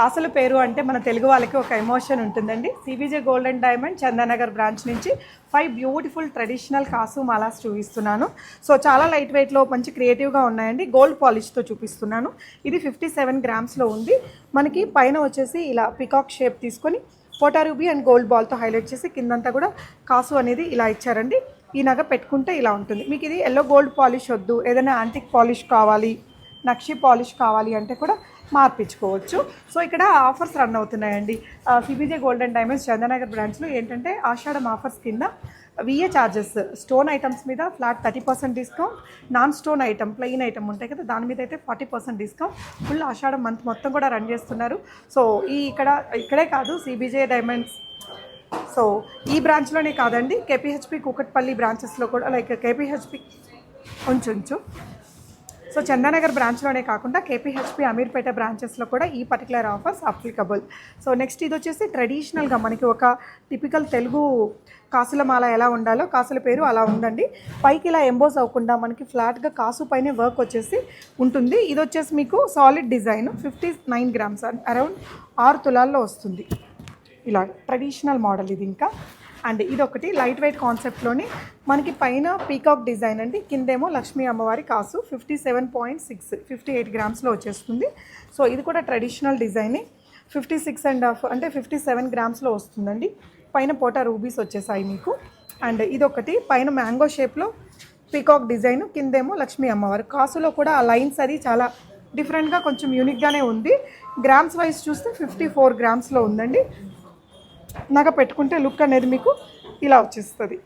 కాసుల పేరు అంటే మన తెలుగు వాళ్ళకి ఒక ఎమోషన్ ఉంటుందండి. CBJ gold and diamond Chandanagar branch నుంచి ఫైవ్ బ్యూటిఫుల్ ట్రెడిషనల్ కాసు మాలాస్ చూపిస్తున్నాను. సో చాలా లైట్ వెయిట్లో మంచి క్రియేటివ్గా ఉన్నాయండి. గోల్డ్ పాలిష్తో చూపిస్తున్నాను. ఇది ఫిఫ్టీ సెవెన్ గ్రామ్స్లో ఉంది. మనకి పైన వచ్చేసి ఇలా పికాక్ షేప్ తీసుకొని పోటా రూబీ అండ్ గోల్డ్ బాల్తో హైలైట్ చేసి కిందంతా కూడా కాసు అనేది ఇలా ఇచ్చారండి. ఈ నగ పెట్టుకుంటే ఇలా ఉంటుంది. మీకు ఇది ఎల్లో గోల్డ్ పాలిష్ వద్దు. ఏదైనా యాంటిక్ పాలిష్ కావాలి నక్షి పాలిష్ కావాలి అంటే కూడా మార్పించుకోవచ్చు. సో ఇక్కడ ఆఫర్స్ రన్ అవుతున్నాయండి. CBJ gold and diamonds Chandanagar బ్రాంచ్లో ఏంటంటే ఆషాఢం ఆఫర్స్ కింద విఏ చార్జెస్ స్టోన్ ఐటమ్స్ మీద flat thirty percent discount. Non stone item plain item ఉంటాయి కదా దాని మీద అయితే forty percent discount. Full Ashadham month మొత్తం కూడా రన్ చేస్తున్నారు. సో ఈ ఇక్కడ ఇక్కడే కాదు సిబిజే డైమండ్స్. సో ఈ బ్రాంచ్లోనే కాదండి కేపీహెచ్పి కూకట్పల్లి బ్రాంచెస్లో కూడా లైక్ కేపీహెచ్పి ఉంచు. సో చందానగర్ బ్రాంచ్లోనే కాకుండా కేపీహెచ్పి అమీర్పేట బ్రాంచెస్లో కూడా ఈ particular offers applicable so next ఇది వచ్చేసి ట్రెడిషనల్గా మనకి ఒక టిపికల్ తెలుగు కాసుల మాల ఎలా ఉండాలో కాసుల పేరు అలా ఉండండి. పైకి ఇలా ఎంబోస్ అవ్వకుండా మనకి ఫ్లాట్గా కాసు పైన వర్క్ వచ్చేసి ఉంటుంది. ఇది వచ్చేసి మీకు solid design fifty nine grams around ఆరు తులాల్లో వస్తుంది. ఇలా ట్రెడిషనల్ మోడల్ ఇది ఇంకా. అండ్ ఇది ఒకటి లైట్ వెయిట్ కాన్సెప్ట్లోని మనకి పైన పీకాక్ డిజైన్ అండి. కిందేమో లక్ష్మీ అమ్మవారి కాసు fifty seven point six fifty eight గ్రామ్స్లో వచ్చేస్తుంది. సో ఇది కూడా ట్రెడిషనల్ డిజైనే ఫిఫ్టీ సిక్స్ అండ్ హాఫ్ అంటే ఫిఫ్టీ సెవెన్ గ్రామ్స్లో వస్తుందండి. పైన పోటా రూబీస్ వచ్చేసాయి మీకు. అండ్ ఇదొకటి పైన మ్యాంగో షేప్లో పీకాక్ డిజైన్ కిందేమో లక్ష్మీ అమ్మవారు కాసులో కూడా ఆ లైన్స్ అది చాలా డిఫరెంట్గా కొంచెం యూనిక్గానే ఉంది. గ్రామ్స్ వైజ్ చూస్తే ఫిఫ్టీ ఫోర్ గ్రామ్స్లో ఉందండి. నగ పెట్టుకుంటే లుక్ అనేది మీకు ఇలా వచ్చేస్తుంది.